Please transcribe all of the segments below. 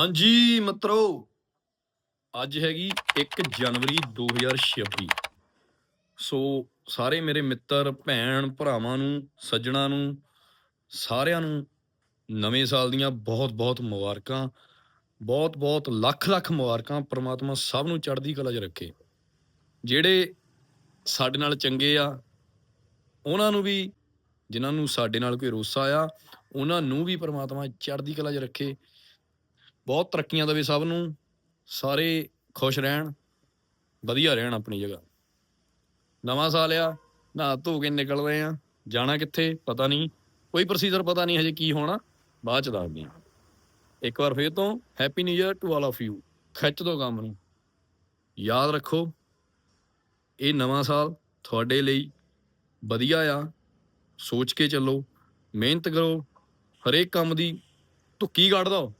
ਹਾਂਜੀ ਮਿੱਤਰੋ, ਅੱਜ ਹੈਗੀ 1 ਜਨਵਰੀ 2026 ਸੋ ਸਾਰੇ ਮੇਰੇ ਮਿੱਤਰ, ਭੈਣ, ਭਰਾਵਾਂ ਨੂੰ, ਸੱਜਣਾ ਨੂੰ, ਸਾਰਿਆਂ ਨੂੰ ਨਵੇਂ ਸਾਲ ਦੀਆਂ ਬਹੁਤ ਬਹੁਤ ਮੁਬਾਰਕਾਂ, ਬਹੁਤ ਬਹੁਤ ਲੱਖ ਲੱਖ ਮੁਬਾਰਕਾਂ ਪ੍ਰਮਾਤਮਾ ਸਭ ਨੂੰ ਚੜ੍ਹਦੀ ਕਲਾ 'ਚ ਰੱਖੇ। ਜਿਹੜੇ ਸਾਡੇ ਨਾਲ ਚੰਗੇ ਆ, ਉਹਨਾਂ ਨੂੰ ਵੀ, ਜਿਨ੍ਹਾਂ ਨੂੰ ਸਾਡੇ ਨਾਲ ਕੋਈ ਰੋਸਾ ਆ, ਉਹਨਾਂ ਨੂੰ ਵੀ ਪ੍ਰਮਾਤਮਾ ਚੜ੍ਹਦੀ ਕਲਾ 'ਚ ਰੱਖੇ। ਬਹੁਤ ਤਰੱਕੀਆਂ ਦੇਵੇ ਸਭ ਨੂੰ। ਸਾਰੇ ਖੁਸ਼ ਰਹਿਣ। ਵਧੀਆ ਰਹਿਣ ਆਪਣੀ ਜਗ੍ਹਾ। ਨਵਾਂ ਸਾਲ ਆ ਨਹਾ ਧੋ ਕੇ ਨਿਕਲ ਰਹੇ ਆ। ਜਾਣਾ ਕਿੱਥੇ ਪਤਾ ਨਹੀਂ। ਕੋਈ ਪ੍ਰੋਸੀਜਰ ਪਤਾ ਨਹੀਂ ਹਜੇ ਕੀ ਹੋਣਾ। ਬਾਅਦ ਚ ਦੱਸਦੇ ਆ। ਇੱਕ ਵਾਰ ਫੇਰ ਤੋਂ happy new year to all of you ਖਿੱਚ ਦੋ ਕੰਮ ਨੂੰ। ਯਾਦ ਰੱਖੋ, ਇਹ ਨਵਾਂ ਸਾਲ ਤੁਹਾਡੇ ਲਈ ਵਧੀਆ ਆ। ਸੋਚ ਕੇ ਚੱਲੋ। ਮਿਹਨਤ ਕਰੋ। ਹਰੇਕ ਕੰਮ ਦੀ ਧੁੱਕੀ ਕੱਢ ਦਿਓ।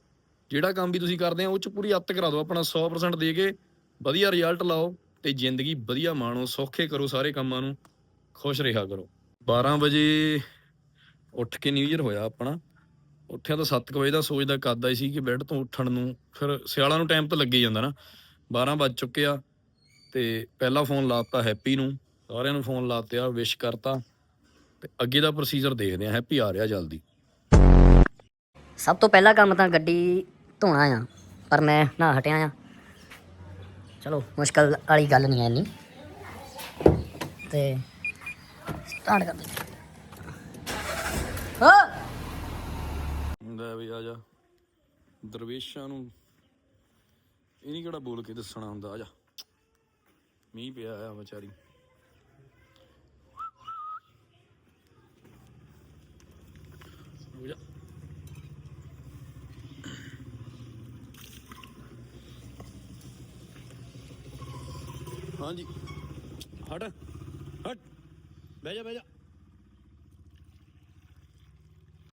ਜਿਹੜਾ ਕੰਮ ਵੀ ਤੁਸੀਂ ਕਰਦੇ ਆ, ਉਹ ਚ ਪੂਰੀ ਅੱਤ ਕਰਾ ਦਿਓ, ਆਪਣਾ 100% ਦੇ ਕੇ ਵਧੀਆ ਰਿਜ਼ਲਟ ਲਾਓ ਤੇ ਜ਼ਿੰਦਗੀ ਵਧੀਆ ਮਾਣੋ, ਸੌਖੇ ਕਰੋ ਸਾਰੇ ਕੰਮਾਂ ਨੂੰ, ਖੁਸ਼ ਰਿਹਾ ਕਰੋ। 12 ਵਜੇ ਉੱਠ ਕੇ ਨਿਊ ਇਅਰ ਹੋਇਆ ਆਪਣਾ। ਉੱਠਿਆ ਤਾਂ 7 ਵਜੇ ਦਾ, ਸੋਚਦਾ ਕਰਦਾ ਹੀ ਸੀ ਕਿ ਬੈੱਡ ਤੋਂ ਉੱਠਣ ਨੂੰ, ਫਿਰ ਸਿਆਲਾਂ ਨੂੰ ਟਾਈਮ ਤਾਂ ਲੱਗੇ ਹੀ ਜਾਂਦਾ ਨਾ। 12 ਵੱਜ ਚੁੱਕਿਆ ਤੇ ਪਹਿਲਾ ਫੋਨ ਲਾਤਾ ਹੈਪੀ ਨੂੰ, ਸਾਰਿਆਂ ਨੂੰ ਫੋਨ ਲਾਤਿਆ ਵਿਸ਼ ਕਰਤਾ ਤੇ ਅੱਗੇ ਦਾ ਪ੍ਰੋਸੀਜਰ ਦੇਖਦੇ ਆ ਹੈਪੀ ਆ ਰਿਹਾ ਜਲਦੀ। ਸਭ ਤੋਂ ਪਹਿਲਾ ਕੰਮ ਤਾਂ ਗੱਡੀ ਧੋਣਾ ਆ, ਪਰ ਮੈਂ ਨਾ ਹਟਿਆ ਆ। ਚਲੋ, ਮੁਸ਼ਕਲ ਵਾਲੀ ਗੱਲ ਨਹੀਂ ਐ ਇੰਨੀ। ਤੇ ਸਟਾਰਟ ਕਰਦੇ ਹਾਂ! ਲੈ ਵੀ ਆ ਜਾ। ਦਰਵੇਸ਼ਾਂ ਨੂੰ ਇਹ ਨਹੀਂ ਕਿਹੜਾ ਬੋਲ ਕੇ ਦੱਸਣਾ ਹੁੰਦਾ, ਆ ਜਾ। ਮੀਂਹ ਪਿਆ ਆ ਵਿਚਾਰੀ। ਹੋ ਜਾ। ਹਾਂਜੀ। ਹਟ ਹਟ। ਬਹਿ ਜਾ ਬਹਿ ਜਾ।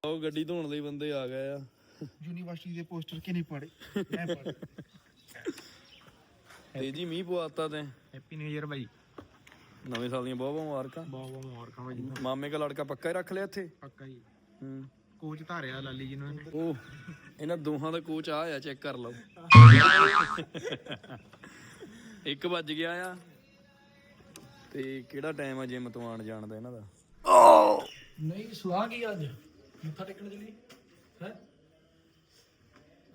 ਉਹ ਗੱਡੀ ਧੋਣ ਲਈ ਬੰਦੇ ਆ ਗਏ ਆ। ਯੂਨੀਵਰਸਿਟੀ ਦੇ ਪੋਸਟਰ ਕਿਨੇ ਪੜੇ? ਮੈਂ ਪੜ੍ਹ ਤੇ ਜੀ ਮੀਂਹ ਪਵਾਤਾ ਤੇ। ਹੈਪੀ ਨਿਊ ਇਅਰ ਬਾਈ। ਨਵੇਂ ਸਾਲ ਦੀਆਂ ਬਹੁਤ ਬਹੁਤ ਮੁਬਾਰਕਾਂ। ਬਹੁਤ ਬਹੁਤ ਮੁਬਾਰਕਾਂ ਬਾਈ ਮਾਮੇ ਦਾ ਲੜਕਾ ਪੱਕਾ ਹੀ ਰੱਖ ਲਿਆ ਇੱਥੇ? ਪੱਕਾ ਜੀ ਹੂੰ। ਕੋਚ ਧਾਰਿਆ ਲਾਲੀ ਜੀ ਨੂੰ ਇਹਨੇ। ਉਹ ਇਹਨਾਂ ਦੋਹਾਂ ਦਾ ਕੋਚ ਆ ਆ ਚੈੱਕ ਕਰ ਲਓ। ਇੱਕ ਵੱਜ ਗਿਆ ਆ। ਤੇ ਕਿਹੜਾ ਟਾਈਮ ਆ ਜਿਮ ਤੋਂ ਆਣ ਜਾਣ ਦਾ ਇਹਨਾਂ ਦਾ? ਨਹੀਂ, ਸਲਾਹ ਕੀ ਅੱਜ? ਮੱਥਾ ਟੇਕਣ ਚਲੀ ਹੈ?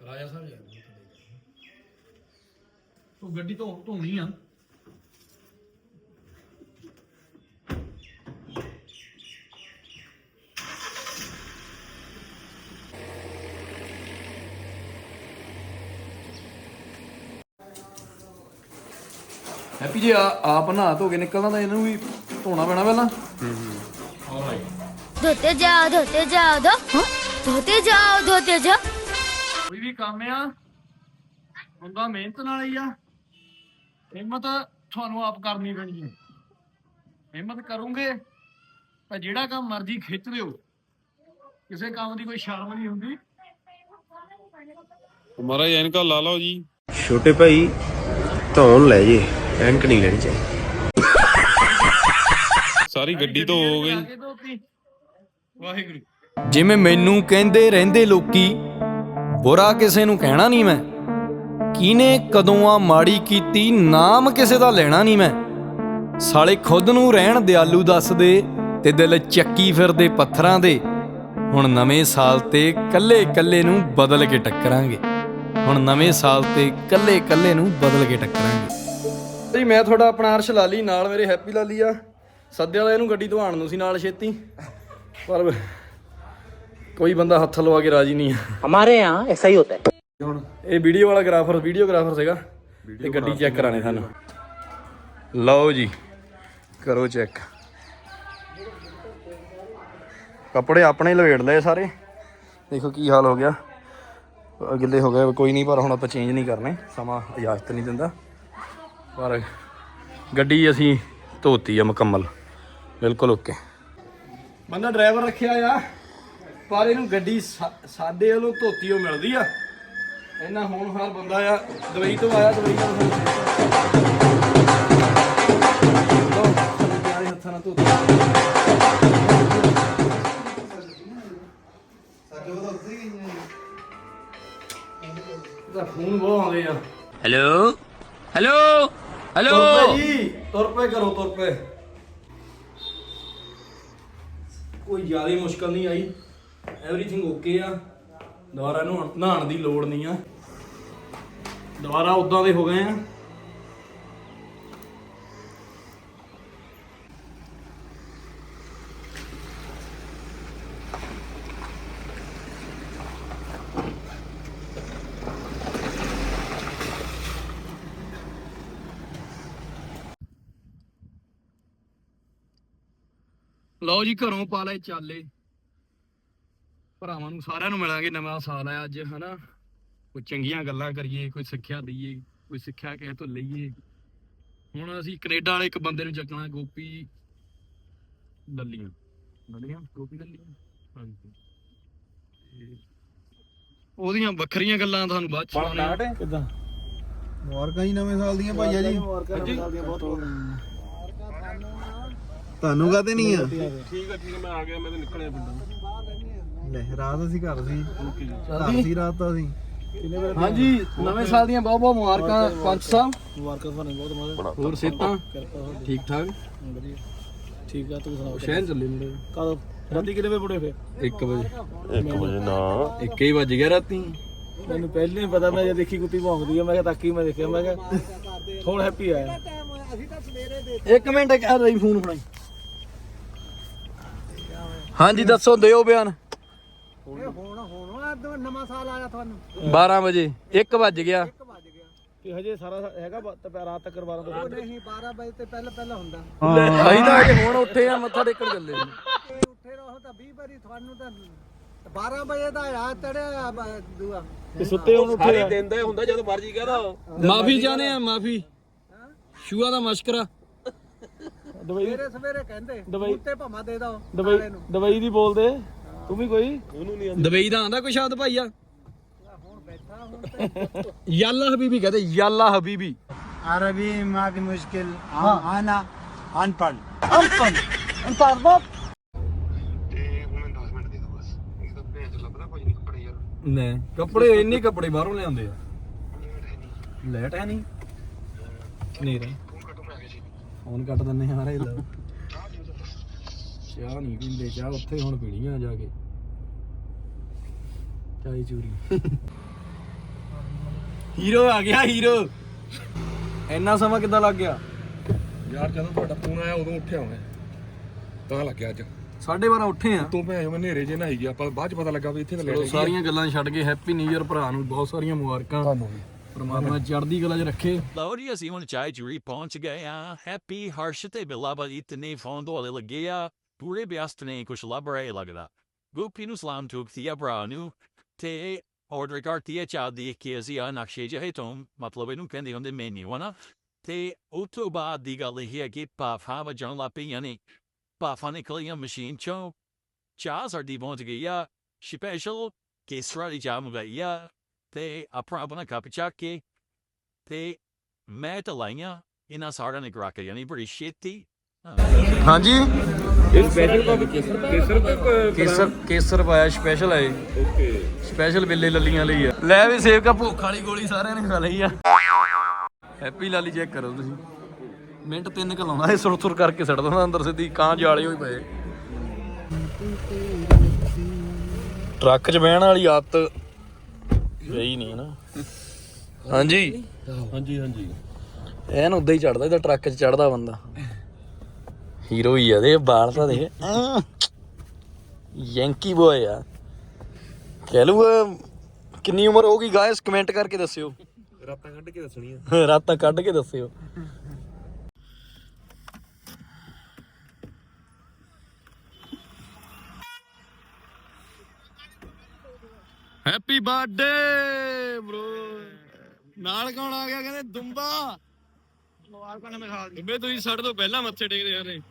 ਰਾਜਾ ਸਾਹਿਬ ਯਾਰ ਮੱਥਾ ਟੇਕਣ। ਤੂੰ ਗੱਡੀ ਤੋਂ ਧੋਣੀ ਆ। ਹੈਪੀ ਜੀ ਆ- ਆਪ ਨਹਾ ਧੋ ਕੇ ਨਿਕਲਣਾ ਤਾਂ ਇਹਨੂੰ ਵੀ ਧੋਣਾ ਪੈਣਾ ਪਹਿਲਾਂ धोते जाओ धोते जाओ धो हाँ? धोते जाओ धोते जाओ ਕੋਈ ਵੀ ਕੰਮ ਆ ਹੁੰਦਾ ਮਿਹਨਤ ਨਾਲ ਹੀ ਆ ਹਿੰਮਤ ਤੁਹਾਨੂੰ ਆਪ ਕਰਨੀ ਪੈਣੀ ਹੈ ਹਿੰਮਤ ਕਰੋਗੇ ਤਾਂ ਜਿਹੜਾ ਕੰਮ ਮਰਜ਼ੀ ਖਿੱਚ ਲਿਓ ਕਿਸੇ ਕੰਮ ਦੀ ਕੋਈ ਸ਼ਰਮ ਨਹੀਂ ਹੁੰਦੀ ਮਹਾਰਾਜ ਐਨਕਾ ਲਾ ਲਓ ਜੀ ਛੋਟੇ ਭਾਈ ਧੌਣ ਲੈ ਜੇ ਐਨਕ ਨਹੀਂ ਲੈਣੀ ਚਾਹੀਦੀ। ਸਾਰੀ ਗੱਡੀ ਤੋਂ ਹੋ ਵਾਹਿਗੁਰੂ। ਜਿਵੇਂ ਮੈਨੂੰ ਕਹਿੰਦੇ ਰਹਿੰਦੇ ਲੋਕੀ ਬੁਰਾ ਕਿਸੇ ਨੂੰ ਕਹਿਣਾ ਨਹੀਂ ਮੈਂ। ਕਿਨੇ ਕਦੋਂ ਆ ਮਾੜੀ ਕੀਤੀ ਨਾਮ ਕਿਸੇ ਦਾ ਲੈਣਾ ਨਹੀਂ ਮੈਂ। ਸਾਲੇ ਖੁਦ ਨੂੰ ਰਹਿਣ ਦਿਆਲੂ ਦੱਸਦੇ ਤੇ ਦਿਲ ਚੱਕੀ ਫਿਰਦੇ ਪੱਥਰਾਂ ਦੇ। ਹੁਣ ਨਵੇਂ ਸਾਲ ਤੇ ਕੱਲੇ ਕੱਲੇ ਨੂੰ ਬਦਲ ਕੇ ਟੱਕਰਾਂਗੇ। ਹੁਣ ਨਵੇਂ ਸਾਲ ਤੇ ਕੱਲੇ ਕੱਲੇ ਨੂੰ ਬਦਲ ਕੇ ਟੱਕਰਾਂਗੇ। ਜੀ ਮੈਂ ਤੁਹਾਡਾ ਆਪਣਾ ਅਰਸ਼ ਲਾਲੀ ਨਾਲ ਮੇਰੇ ਹੈਪੀ ਲਾਲੀ ਆ ਸੱਦਿਆ ਦਾ ਇਹਨੂੰ ਗੱਡੀ ਧਵਾਣ ਨੂੰ ਸੀ ਨਾਲ ਛੇਤੀ ਪਰ ਕੋਈ ਬੰਦਾ ਹੱਥ ਲਵਾ ਕੇ ਰਾਜੀ ਨਹੀਂ ਆ हमारे यहाँ ऐसा ही होता है ਹੁਣ ਇਹ ਵੀਡੀਓ ਵਾਲਾ ਗ੍ਰਾਫਰ ਵੀਡੀਓਗ੍ਰਾਫਰ ਸੀਗਾ ਤੇ ਗੱਡੀ ਚੈੱਕ ਕਰਾਣੇ ਸਾਨੂੰ ਲਓ ਜੀ ਕਰੋ ਚੈੱਕ ਕੱਪੜੇ ਆਪਣੇ ਹੀ ਲਵੇੜ ਲਏ ਸਾਰੇ ਦੇਖੋ ਕੀ ਹਾਲ ਹੋ ਗਿਆ ਅਹ ਗਿੱਲੇ ਹੋ ਗਏ ਕੋਈ ਨਹੀਂ ਪਰ ਹੁਣ ਆਪਾਂ ਚੇਂਜ ਨਹੀਂ ਕਰਨੇ ਸਮਾਂ ਇਜਾਜ਼ਤ ਨਹੀਂ ਦਿੰਦਾ ਪਰ ਗੱਡੀ ਅਸੀਂ ਧੋਤੀ ਆ ਮੁਕੰਮਲ। ਬਿਲਕੁਲ ਓਕੇ। ਬੰਦਾ ਡਰਾਈਵਰ ਰੱਖਿਆ ਆ ਪਰ ਇਹਨੂੰ ਗੱਡੀ ਸਾ- ਸਾਡੇ ਵੱਲੋਂ ਧੋਤੀ ਉਹ ਮਿਲਦੀ ਆ। ਇੰਨਾ ਹੋਣਹਾਰ ਬੰਦਾ ਆ ਦਵਾਈ ਤੋਂ ਆਇਆ ਦਵਾਈ ਨਾਲ ਲਓ ਸਾਡੇ ਪਿਆਰੇ ਹੱਥਾਂ ਨਾਲ ਧੋਤੀ। ਦਾ ਫੋਨ ਬਹੁਤ ਆਉਂਦੇ ਆ। ਹੈਲੋ? ਹੈਲੋ? ਹੈਲੋ। ਤੁਰ ਪਏ ਜੀ, ਤੁਰ ਪਏ ਕਰੋ ਤੁਰ ਪਏ। ਕੋਈ ਜ਼ਿਆਦਾ ਮੁਸ਼ਕਲ ਨਹੀਂ ਆਈ। ਐਵਰੀਥਿੰਗ ਓਕੇ ਆ। ਦੁਬਾਰਾ ਨੂੰ ਨਹਾਉਣ ਦੀ ਲੋੜ ਨਹੀਂ ਆ। ਦੁਬਾਰਾ ਉਦਾਂ ਦੇ ਹੋ ਗਏ ਆ। ਲਓ ਜੀ ਘਰੋਂ ਪਾ ਲੈ ਚਾਲੇ। ਭਰਾਵਾਂ ਨੂੰ ਸਾਰਿਆਂ ਨੂੰ ਮਿਲਾਂਗੇ ਨਵਾਂ ਸਾਲ ਆ ਅੱਜ ਹਨਾ? ਕੋਈ ਚੰਗੀਆਂ ਗੱਲਾਂ ਕਰੀਏ ਕੋਈ ਸਿੱਖਿਆ ਦਈਏ ਕੋਈ ਸਿੱਖਿਆ ਕਿਸੇ ਤੋਂ ਲਈਏ। ਹੁਣ ਅਸੀਂ ਕੈਨੇਡਾ ਵਾਲੇ ਇੱਕ ਬੰਦੇ ਨੂੰ ਚੱਕਣਾ ਗੋਪੀ ਲੱਲੀਆਂ ਲੱਲੀਆਂ ਗੋਪੀ ਲੱਲੀਆਂ ਹਾਂਜੀ। ਉਹਦੀਆਂ ਵੱਖਰੀਆਂ ਗੱਲਾਂ ਤੁਹਾਨੂੰ ਬਾਅਦ ਚ ਸੁਣਾਉਣੀਆਂ ਕਿਦਾਂ? ਮੁਬਾਰਕਾਂ ਜੀ ਨਵੇਂ ਸਾਲ ਦੀਆਂ ਭਾਈਆ ਜੀ। ਤੁਹਾਨੂੰ ਕਾਤੇ ਨਹੀਂ ਆ? ਠੀਕ ਆ ਠੀਕ ਆ ਮੈਂ ਆ ਗਿਆ ਮੈਂ ਤਾਂ ਨਿਕਲਿਆ ਪਿੰਡੋਂ। ਲੈ ਰਾਤ ਅਸੀਂ ਘਰ ਸੀ। ਘਰ ਸੀ ਰਾਤ ਤਾਂ ਅਸੀਂ। ਹਾਂਜੀ ਨਵੇਂ ਸਾਲ ਦੀਆਂ ਬਹੁਤ ਬਹੁਤ ਮੁਬਾਰਕਾਂ ਪੰਚ ਸਾਹਿਬ ਮੁਬਾਰਕਾਂ ਤੁਹਾਨੂੰ ਬਹੁਤ ਬਹੁਤ। ਹੋਰ ਸਿਹਤਾਂ? ਠੀਕ ਠਾਕ? ਠੀਕ ਆ ਤੂੰ ਸੁਣਾ ਸ਼ਹਿਰ ਚੱਲੇ ਮੁੰਡੇ। ਕਦੋਂ? ਰਾਤੀ ਕਿੰਨੇ ਵਜੇ ਪੁੜੇ ਫੇ 1 ਵਜੇ। 1 ਵਜੇ ਨਾ। 1 ਹੀ ਵੱਜ ਗਿਆ ਰਾਤੀ। ਮੈਨੂੰ ਪਹਿਲਾਂ ਹੀ ਪਤਾ ਮੈਂ ਜੇ ਦੇਖੀ ਕੁੱਤੀ ਭੌਂਕਦੀ ਆ ਮੈਂ ਕਿਹਾ ਤਾਕੀ ਮੈਂ ਦੇਖਿਆ ਮੈਂ ਕਿਹਾ ਥੋੜਾ ਹੈਪੀ ਆਇਆ। ਇੱਕ ਮਿੰਟ ਕਹਿ ਰਹੀ ਫੋਨ ਫੜਾਈ। ਹਾਂਜੀ ਦੱਸੋ ਦਿਓ ਬਿਆਨ। ਹੁਣ ਹੁਣ ਨਵਾਂ ਸਾਲ ਆਇਆ ਤੁਹਾਨੂੰ। 12 ਵਜੇ 1 ਵੱਜ ਗਿਆ। ਕਿ ਹਜੇ ਸਾਰਾ ਹੈਗਾ ਬ- ਤੇ ਰਾਤ ਤੱਕ 12 ਤੋਂ ਨਹੀਂ 12 ਵਜੇ ਤੇ ਪਹਿਲਾਂ ਪਹਿਲਾਂ ਹੁੰਦਾ। ਅਸੀਂ ਤਾਂ ਅਜੇ ਹੁਣ ਉੱਠੇ ਆ ਮੱਥਾ ਟੇਕਣ ਚੱਲੇ ਸੀ ਉੱਠੇ ਰਹੋ ਤਾਂ 20 ਵਾਰੀ ਤੁਹਾਨੂੰ ਤਾਂ 12 ਵਜੇ ਦਾ ਆ ਚੜਿਆ ਦੂਆ। ਕਿ ਸੁੱਤੇ ਹੁਣ ਉੱਠੇ ਆ। ਦਿਨ ਦਾ ਹੁੰਦਾ ਜਦੋਂ ਮਰਜ਼ੀ ਕਹਦਾ ਮਾਫੀ ਚਾਹਨੇ ਆ ਮਾਫੀ। ਸ਼ੂਆ ਦਾ ਮਸ਼ਕਰਾ। ਦਵਾਈ ਦੀ ਬੋਲਦੇ ਤੂੰ ਵੀ ਕੋਈ? ਦਵਾਈ ਦਾ ਆਂਦਾ ਕੋਈ ਸ਼ਬਦ ਭਾਈ ਆ? ਯਾਲਾ ਹਬੀਬੀ ਕਹਦੇ ਯਾਲਾ ਹਬੀਬੀ। عربي ما في مشكل ها. انا انبل ਅੰਪਨ ਅੰਤਾਰ ਨੇ ਕੱਪੜੇ ਇੰਨੇ ਕੱਪੜੇ ਬਾਹਰੋਂ ਲਿਆਉਂਦੇ ਆ। ਲੈਟ ਹੈ ਨਹੀਂ। ਨਹੀਂ। ਰੇ ਫੋਨ ਕੱਟ ਦਿੰਨੇ ਆ ਲਾ ਚਾਹ ਨਹੀਂ ਪੀਂਦੇ ਚਾਹ ਉੱਥੇ ਹੁਣ ਪੀਣੀ ਆ ਜਾ ਕੇ। ਚਾਈ ਚੂਰੀ। ਹੀਰੋ ਆ ਗਿਆ ਹੀਰੋ। ਇੰਨਾ ਸਮਾਂ ਕਿੱਦਾਂ ਲੱਗ ਗਿਆ? ਯਾਰ ਜਦੋਂ ਤੁਹਾਡਾ ਫੋਨ ਆਇਆ ਉਦੋਂ ਉੱਠਿਆ ਮੈਂ। ਤਾਂ ਲੱਗਿਆ ਅੱਜ। 12:30 ਉੱਠੇ ਆ। ਤੂੰ ਭੈਣ ਮੈਂ ਨੇਰੇ ਜੇ ਨਹਾਈ ਗਿਆ ਆਪਾਂ ਬਾਅਦ ਚ ਪਤਾ ਲੱਗਾ ਵੀ ਇੱਥੇ ਤਾਂ ਚਲੋ ਸਾਰੀਆਂ ਗੱਲਾਂ ਛੱਡ ਕੇ ਹੈਪੀ ਨਿਊ ਇਅਰ ਭਰਾ ਨੂੰ ਬਹੁਤ ਸਾਰੀਆਂ ਮੁਬਾਰਕਾਂ। ਤੁਹਾਨੂੰ ਵੀ। ਪਰਮਾਤਮਾ ਚੜ੍ਹਦੀ ਕਲਾ 'ਚ ਰੱਖੇ। ਲਓ ਜੀ ਅਸੀਂ ਹੁਣ ਚਾਹ ਚੂਰੀ ਪਹੁੰਚ ਗਏ ਆ ਹੈਪੀ ਹਰਸ਼ ਤੇ ਬਿਲਾਵਾ ਇਤਨੇ ਫੋਨ ਤੋਂ ਲੱਗੇ ਆ ਪੂਰੇ ਵਿਅਸਤ ਨੇ ਕੁਛ ਲੱਭ ਰਹੇ ਲੱਗਦਾ ਗੋਪੀ ਨੂੰ ਸਲਾਮ ਠੋਕਤੀ ਆ ਭਰਾ ਨੂੰ ਤੇ ਆਰਡਰ ਕਰਤੀ ਆ ਚਾਹ ਦੀ ਕਿ ਅਸੀਂ ਆ ਨਕਸ਼ੇ ਜਿਹੇ ਤੋਂ ਮਤਲਬ ਇਹਨੂੰ ਕਹਿੰਦੇ ਹੁੰਦੇ ਮੈਨੂ ਹਨਾ ਤੇ ਉਹ ਤੋਂ ਬਾਅਦ ਦੀ ਗੱਲ ਇਹ ਹੈ ਕਿ ਪਾਫਾ ਵਜਣ ਲੱਗ ਪਈਆਂ ਨੇ ਪਾਫਾ ਨਿਕਲੀਆਂ ਮਸ਼ੀਨ ਚੋਂ ਚਾਹ ਸਾਡੀ ਪਹੁੰਚ ਗਈ ਆ ਸਪੈਸ਼ਲ ਕੇਸਰਾ ਦੀ ਚਾਹ ਮੰਗਾਈ ਆ ਤੇ ਆਪਣਾ ਆਪਣਾ ਕੱਪ ਚੱਕ ਕੇ ਤੇ ਮੈਂ ਤਾਂ ਲਾਈਆਂ ਇਹਨਾਂ ਸਾਰਿਆਂ ਨੇ ਗਰਾ ਕੇ ਯਾਨੀ ਬੜੀ ਛੇਤੀ ਹਾਂਜੀ ਇਹ ਸਪੈਸ਼ਲ ਕੇਸਰ ਕੇਸਰ ਕੇਸਰ ਕੇਸਰ ਪਾਇਆ ਸਪੈਸ਼ਲ ਹੈ ਓਕੇ ਸਪੈਸ਼ਲ ਬਿੱਲੇ ਲੱਲੀਆਂ ਲਈ ਆ ਲੈ ਵੀ ਸੇਵ ਕਾ ਭੁੱਖ ਵਾਲੀ ਗੋਲੀ ਸਾਰਿਆਂ ਨੇ ਖਾ ਲਈ ਆ ਹੈਪੀ ਲਾਲੀ ਚੈੱਕ ਕਰੋ ਤੁਸੀਂ ਮਿੰਟ ਤਿੰਨ ਕ ਲਾਉਂਦਾ ਇਹ ਸੁਰ ਸੁਰ ਕਰਕੇ ਸੜ ਦਿੰਦਾ ਅੰਦਰ ਸਿੱਧੀ ਕਾਂ ਜਾਲੇ ਹੋਈ ਪਏ ਟਰੱਕ 'ਚ ਬਹਿਣ ਵਾਲੀ ਆਦਤ ਗਈ ਨਹੀਂ ਨਾ ਹਾਂਜੀ? ਹਾਂਜੀ ਹਾਂਜੀ। ਐਨ ਉਦਾਂ ਹੀ ਚੜਦਾ ਇਹਦਾ ਟਰੱਕ 'ਚ ਚੜਦਾ ਬੰਦਾ। ਹੀਰੋ ਹੀ ਆ ਦੇ ਬਾਲ ਤਾਂ ਦੇ। ਯੈਂਕੀ ਬੋਏ ਆ। ਕਹਿ ਲੂ ਕਿੰਨੀ ਉਮਰ ਹੋਗੀ ਗਾਇਸ ਕਮੈਂਟ ਕਰਕੇ ਦੱਸਿਓ। ਰਾਤਾਂ ਕੱਢ ਕੇ ਦੱਸਣੀ ਆ ਰਾਤਾਂ ਕੱਢ ਕੇ ਦੱਸਿਓ। ਹੈਪੀ ਬਰਥਡੇ ਬ్రో ਨਾਲ ਕੌਣ ਆ ਗਿਆ ਕਹਿੰਦੇ ਦੁੰਬਾ। ਦੁੰਬੇ ਤੁਸੀਂ ਸਾਡੇ ਤੋਂ ਪਹਿਲਾਂ ਮੱਥੇ ਟੇਕਦੇ ਆ ਰਹੇ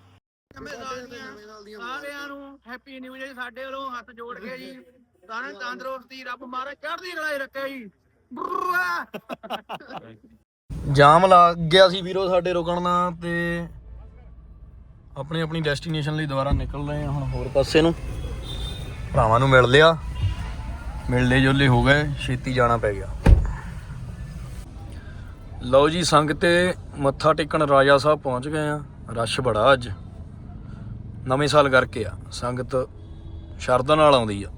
ਸਾਰਿਆਂ ਨੂੰ ਹੈਪੀ ਨਿਊ ਇਅਰ ਸਾਡੇ ਵੱਲੋਂ ਹੱਥ ਜੋੜ ਕੇ ਜੀ। ਸਾਰਿਆਂ ਨੂੰ ਤੰਦਰੁਸਤੀ ਰੱਬ ਮਾਰੇ ਚੜ੍ਹਦੀ ਕਲਾਈ ਰੱਖੇ ਜੀ। ਜਾਮ ਲੱਗ ਗਿਆ ਸੀ ਵੀਰੋ ਸਾਡੇ ਰੁਕਣ ਦਾ ਤੇ ਆਪਣੀ ਆਪਣੀ ਡੈਸਟੀਨੇਸ਼ਨ ਲਈ ਦੁਬਾਰਾ ਨਿਕਲ ਰਹੇ ਹਾਂ ਹੁਣ ਹੋਰ ਪਾਸੇ ਨੂੰ। ਭਰਾਵਾਂ ਨੂੰ ਮਿਲ ਲਿਆ। ਮਿਲਦੇ ਜੁਲਦੇ ਹੋ ਗਏ, ਛੇਤੀ ਜਾਣਾ ਪੈ ਗਿਆ। ਲਓ ਜੀ, ਸੰਗ ਤੇ ਮੱਥਾ ਟੇਕਣ ਰਾਜਾ ਸਾਹਿਬ ਪਹੁੰਚ ਗਏ ਆ। ਰਸ਼ ਬੜਾ ਅੱਜ। ਨਵੇਂ ਸਾਲ ਕਰਕੇ ਆ, ਸੰਗਤ ਸ਼ਰਧਾ ਨਾਲ ਆਉਂਦੀ ਆ।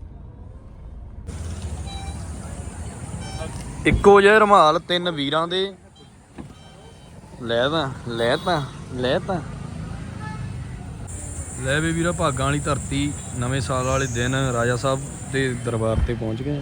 ਇੱਕੋ ਜਿਹੇ ਰਮਾਲ ਤਿੰਨ ਵੀਰਾਂ ਦੇ। ਲੈ ਤਾਂ ਲੈ ਤਾਂ ਲੈ ਤਾਂ। ਲੈ ਵੀ ਵੀਰਾ, ਭਾਗਾਂ ਵਾਲੀ ਧਰਤੀ, ਨਵੇਂ ਸਾਲ ਵਾਲੇ ਦਿਨ, ਰਾਜਾ ਸਾਹਿਬ ਦੇ ਦਰਬਾਰ ਤੇ ਪਹੁੰਚ ਗਏ। ਆ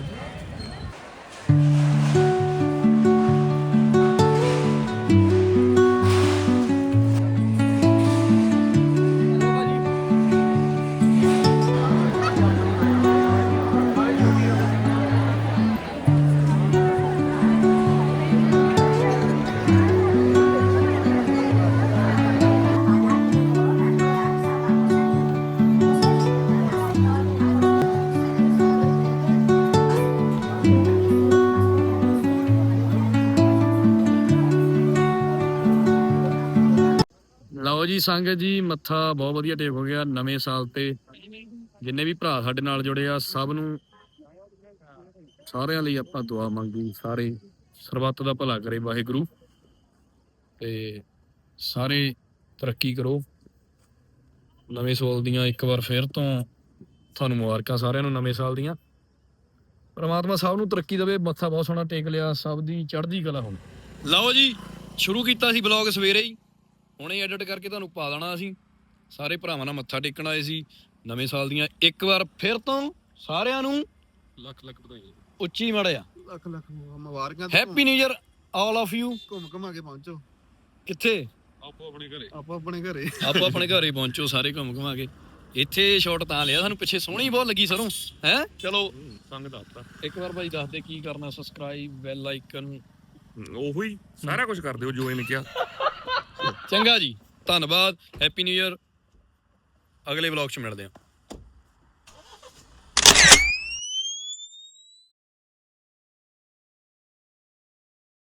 ਸੰਗਤ ਜੀ, ਮੱਥਾ ਬਹੁਤ ਵਧੀਆ ਟੇਕ ਹੋ ਗਿਆ ਨਵੇਂ ਸਾਲ ਤੇ। ਜਿੰਨੇ ਵੀ ਭਰਾ ਸਾਡੇ ਨਾਲ ਜੁੜੇ ਆ, ਸਭ ਨੂੰ ਸਾਰਿਆਂ ਲਈ ਆਪਾਂ ਦੁਆ ਮੰਗੀ ਸਾਰੇ ਸਰਬੱਤ ਦਾ ਭਲਾ ਕਰੇ ਵਾਹਿਗੁਰੂ। ਤੇ ਸਾਰੇ ਤਰੱਕੀ ਕਰੋ। ਨਵੇਂ ਸਾਲ ਦੀਆਂ ਇੱਕ ਵਾਰ ਫੇਰ ਤੋਂ ਤੁਹਾਨੂੰ ਮੁਬਾਰਕਾਂ ਸਾਰਿਆਂ ਨੂੰ ਨਵੇਂ ਸਾਲ ਦੀਆਂ। ਪਰਮਾਤਮਾ ਸਭ ਨੂੰ ਤਰੱਕੀ ਦੇਵੇ, ਮੱਥਾ ਬਹੁਤ ਸੋਹਣਾ ਟੇਕ ਲਿਆ, ਸਭ ਦੀ ਚੜ੍ਹਦੀ ਕਲਾ ਹੋਵੇ। ਲਓ ਜੀ, ਸ਼ੁਰੂ ਕੀਤਾ ਸੀ ਬਲੌਗ ਸਵੇਰੇ ਹੀ। ਹੁਣੇ ਐਡਿਟ ਕਰਕੇ ਤੁਹਾਨੂੰ ਪਾ ਦੇਣਾ ਅਸੀਂ। ਸਾਰੇ ਭਰਾਵਾਂ ਨਾਲ ਮੱਥਾ ਟੇਕਣ ਆਏ ਸੀ। ਨਵੇਂ ਸਾਲ ਦੀਆਂ ਇੱਕ ਵਾਰ ਫਿਰ ਤੋਂ ਸਾਰਿਆਂ ਨੂੰ ਲੱਖ ਲੱਖ ਵਧਾਈਆਂ ਉੱਚੀ ਮੜਿਆ ਲੱਖ ਲੱਖ ਮੁਬਾਰਕਾਂ happy new year all of you ਘੁੰਮ ਘਮਾ ਕੇ ਪਹੁੰਚੋ। ਕਿੱਥੇ? ਆਪੋ ਆਪਣੇ ਘਰੇ। ਆਪੋ ਆਪਣੇ ਘਰੇ। ਆਪੋ ਆਪਣੇ ਘਰੇ ਪਹੁੰਚੋ ਸਾਰੇ ਘੁੰਮ ਘੁਮਾ ਕੇ। ਇੱਥੇ ਸ਼ਾਟ ਤਾਂ ਲਿਆ ਸਾਨੂੰ ਪਿੱਛੇ ਸੋਹਣੀ ਬਹੁਤ ਲੱਗੀ ਸਰੋਂ। ਹੈ? ਚਲੋ। ਸੰਗ ਦੱਸਤਾ ਇੱਕ ਵਾਰ ਭਾਈ ਦੱਸ ਦੇ ਕੀ ਕਰਨਾ ਸਬਸਕ੍ਰਾਈਬ ਬੈਲ ਆਈਕਨ ਉਹੋ ਸਾਰਾ ਕੁਝ ਕਰ ਦਿਓ ਜੋ ਇਹਨੇ ਕਿਹਾ। ਚੰਗਾ ਜੀ ਧੰਨਵਾਦ ਹੈਪੀ ਨਿਊ ਇਅਰ ਅਗਲੇ ਵਲੌਗ 'ਚ ਮਿਲਦੇ ਹਾਂ।